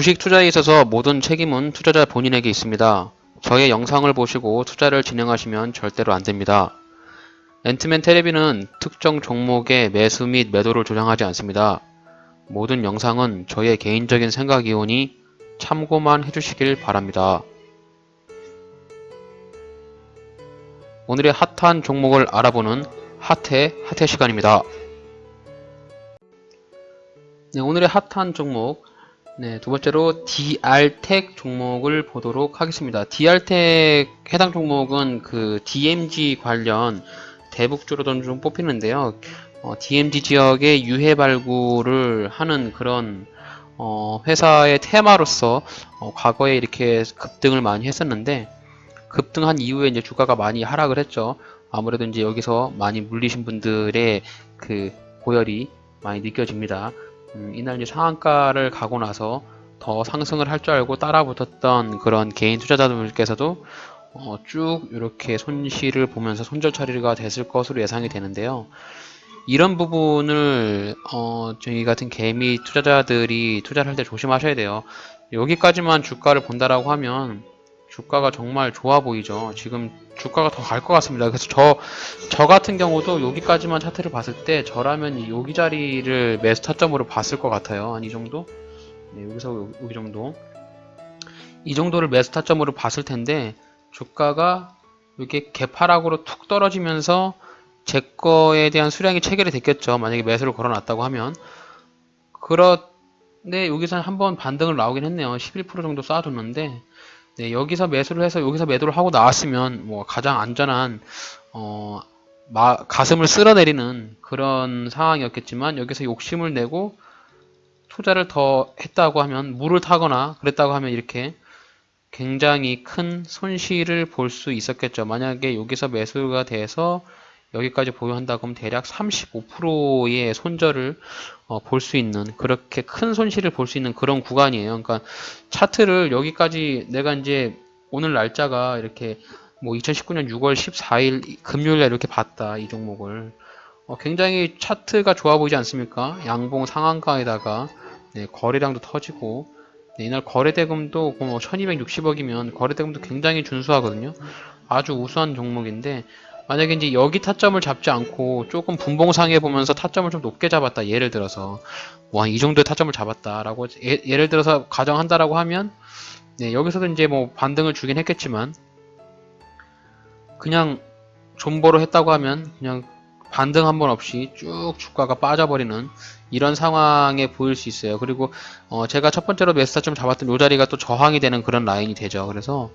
주식 투자에 있어서 모든 책임은 투자자 본인에게 있습니다. 저의 영상을 보시고 투자를 진행하시면 절대로 안 됩니다. 앤트맨 테레비는 특정 종목의 매수 및 매도를 조장하지 않습니다. 모든 영상은 저의 개인적인 생각이오니 참고만 해주시길 바랍니다. 오늘의 핫한 종목을 알아보는 핫해 핫해 시간입니다. 네, 오늘의 핫한 종목 네, 두 번째로 DR텍 종목을 보도록 하겠습니다. DR텍 해당 종목은 그 DMG 관련 대북주로돈 좀 뽑히는데요. 어, DMZ 지역의 유해 발굴을 하는 그런 어, 회사의 테마로서 어, 과거에 이렇게 급등을 많이 했었는데 급등한 이후에 이제 주가가 많이 하락을 했죠. 아무래도 이제 여기서 많이 물리신 분들의 그 고열이 많이 느껴집니다. 음, 이날 이제 상한가를 가고 나서 더 상승을 할 줄 알고 따라붙었던 그런 개인 투자자들께서도 어, 쭉 이렇게 손실을 보면서 손절 처리가 됐을 것으로 예상이 되는데요. 이런 부분을 어, 저희 같은 개미 투자자들이 투자를 할 때 조심하셔야 돼요. 여기까지만 주가를 본다라고 하면 주가가 정말 좋아 보이죠. 지금 주가가 더 갈 것 같습니다. 그래서 저, 저 같은 경우도 여기까지만 차트를 봤을 때 저라면 여기 자리를 매수 타점으로 봤을 것 같아요. 한 이 정도? 네, 여기서 여기, 여기 정도. 이 정도를 매수 타점으로 봤을 텐데 주가가 이렇게 개파락으로 툭 떨어지면서 제 거에 대한 수량이 체결이 됐겠죠. 만약에 매수를 걸어놨다고 하면. 그런데 여기서 한번 반등을 나오긴 했네요. 11% 정도 쏴줬는데 네, 여기서 매수를 해서 여기서 매도를 하고 나왔으면 뭐 가장 안전한 어, 마, 가슴을 쓸어내리는 그런 상황이었겠지만 여기서 욕심을 내고 투자를 더 했다고 하면 물을 타거나 그랬다고 하면 이렇게 굉장히 큰 손실을 볼 수 있었겠죠. 만약에 여기서 매수가 돼서 여기까지 보유한다고 하면 대략 35%의 손절을 어, 볼 수 있는 그렇게 큰 손실을 볼 수 있는 그런 구간이에요. 그러니까 차트를 여기까지 내가 이제 오늘 날짜가 이렇게 뭐 2019년 6월 14일 금요일에 이렇게 봤다 이 종목을 어, 굉장히 차트가 좋아 보이지 않습니까? 양봉 상한가에다가 네, 거래량도 터지고 네, 이날 거래대금도 뭐 1260억이면 거래대금도 굉장히 준수하거든요. 아주 우수한 종목인데 만약에 이제 여기 타점을 잡지 않고 조금 분봉상에 보면서 타점을 좀 높게 잡았다. 예를 들어서 와이 정도의 타점을 잡았다라고 예, 를 들어서 가정한다라고 하면 네, 여기서도 이제 뭐 반등을 주긴 했겠지만 그냥 존버로 했다고 하면 그냥 반등 한 번 없이 쭉 주가가 빠져버리는 이런 상황에 보일 수 있어요. 그리고 어 제가 첫 번째로 매스타점 잡았던 요 자리가 또 저항이 되는 그런 라인이 되죠. 그래서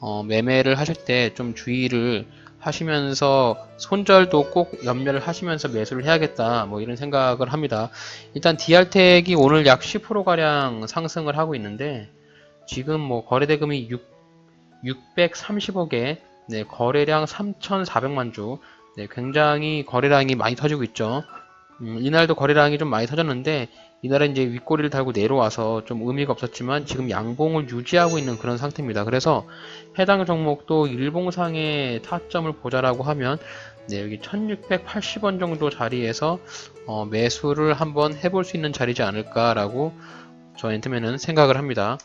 어 매매를 하실 때 좀 주의를 하시면서 손절도 꼭 연결을 하시면서 매수를 해야겠다 뭐 이런 생각을 합니다. 일단 DR텍이 오늘 약 10% 가량 상승을 하고 있는데 지금 뭐 거래대금이 6, 630억에 네, 거래량 3,400만 주 네, 굉장히 거래량이 많이 터지고 있죠. 음, 이날도 거래량이 좀 많이 터졌는데 이날은 이제 윗꼬리를 달고 내려와서 좀 의미가 없었지만 지금 양봉을 유지하고 있는 그런 상태입니다. 그래서 해당 종목도 일봉상의 타점을 보자라고 하면 네, 여기 1680원 정도 자리에서 어, 매수를 한번 해볼 수 있는 자리지 않을까라고 저 엔트맨은 생각을 합니다.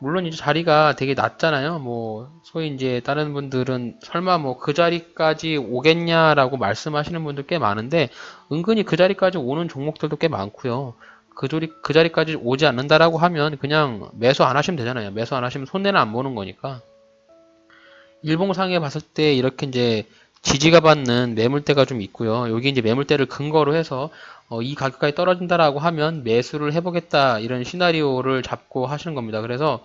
물론 이제 자리가 되게 낮잖아요. 뭐 소위 이제 다른 분들은 설마 뭐 그 자리까지 오겠냐라고 말씀하시는 분들 꽤 많은데 은근히 그 자리까지 오는 종목들도 꽤 많고요. 그 자리 그 자리까지 오지 않는다라고 하면 그냥 매수 안 하시면 되잖아요. 매수 안 하시면 손해는 안 보는 거니까. 일봉상에 봤을 때 이렇게 이제 지지가 받는 매물대가 좀 있고요. 여기 이제 매물대를 근거로 해서 어, 이 가격까지 떨어진다라고 하면 매수를 해보겠다 이런 시나리오를 잡고 하시는 겁니다. 그래서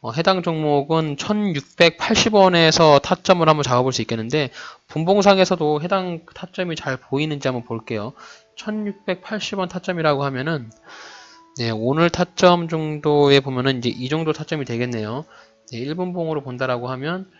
어, 해당 종목은 1680원에서 타점을 한번 잡아볼 수 있겠는데 분봉상에서도 해당 타점이 잘 보이는지 한번 볼게요. 1680원 타점이라고 하면은 네, 오늘 타점 정도에 보면은 이제 이 정도 타점이 되겠네요. 네, 1분봉으로 본다라고 하면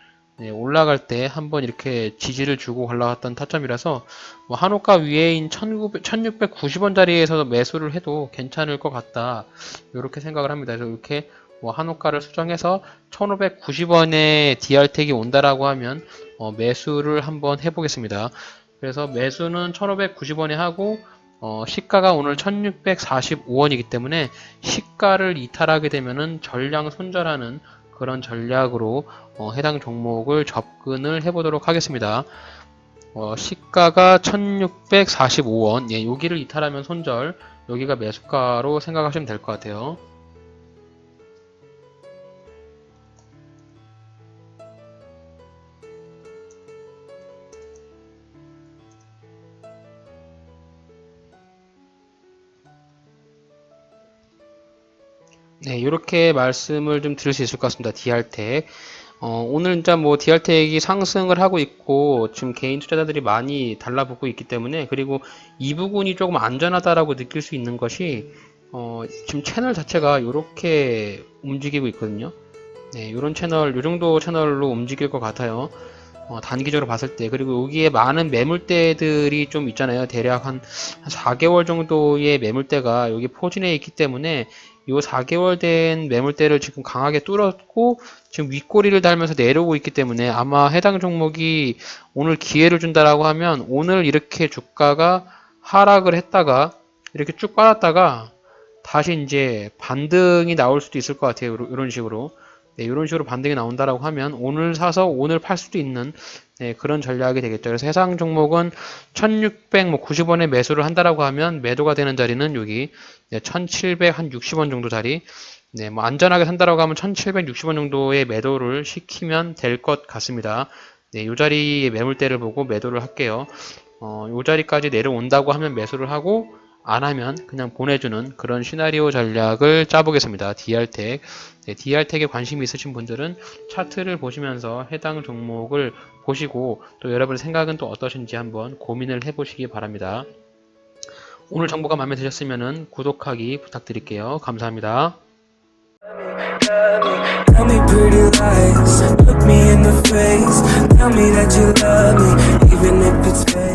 네, 올라갈 때 한번 이렇게 지지를 주고 올라갔던 타점이라서 뭐 한호가 위에인 1900, 1690원 자리에서 매수를 해도 괜찮을 것 같다. 이렇게 생각을 합니다. 그래서 이렇게 뭐 한호가를 수정해서 1590원에 DR택이 온다라고 하면 어, 매수를 한번 해보겠습니다. 그래서 매수는 1590원에 하고 어, 시가가 오늘 1645원이기 때문에 시가를 이탈하게 되면은 전량 손절하는 그런 전략으로 어, 해당 종목을 접근을 해보도록 하겠습니다. 어, 시가가 1645원, 예, 여기를 이탈하면 손절, 여기가 매수가로 생각하시면 될 것 같아요. 네, 이렇게 말씀을 좀 드릴 수 있을 것 같습니다. DR텍. 어, 오늘 진짜 뭐 DR텍이 상승을 하고 있고 지금 개인 투자자들이 많이 달라붙고 있기 때문에 그리고 이 부분이 조금 안전하다라고 느낄 수 있는 것이 어, 지금 채널 자체가 이렇게 움직이고 있거든요. 네, 이런 채널, 이 정도 채널로 움직일 것 같아요. 어, 단기적으로 봤을 때 그리고 여기에 많은 매물대들이 좀 있잖아요. 대략 한, 한 4개월 정도의 매물대가 여기 포진해 있기 때문에 이 4개월 된 매물대를 지금 강하게 뚫었고 지금 윗꼬리를 달면서 내려오고 있기 때문에 아마 해당 종목이 오늘 기회를 준다라고 하면 오늘 이렇게 주가가 하락을 했다가 이렇게 쭉 빠졌다가 다시 이제 반등이 나올 수도 있을 것 같아요. 이런 식으로. 네, 이런 식으로 반등이 나온다라고 하면 오늘 사서 오늘 팔 수도 있는 네, 그런 전략이 되겠죠. 그래서 해상 종목은 1690원에 매수를 한다라고 하면 매도가 되는 자리는 여기 네, 1760원 정도 자리. 네, 뭐 안전하게 산다라고 하면 1760원 정도의 매도를 시키면 될 것 같습니다. 네, 이 자리의 매물대를 보고 매도를 할게요. 어, 이 자리까지 내려온다고 하면 매수를 하고 안 하면 그냥 보내주는 그런 시나리오 전략을 짜보겠습니다. DR텍. 네, DR텍에 관심이 있으신 분들은 차트를 보시면서 해당 종목을 보시고 또 여러분의 생각은 또 어떠신지 한번 고민을 해보시기 바랍니다. 오늘 정보가 마음에 드셨으면 구독하기 부탁드릴게요. 감사합니다. Tell me pretty lies, look me in the face. Tell me that you love me, even if it's fake.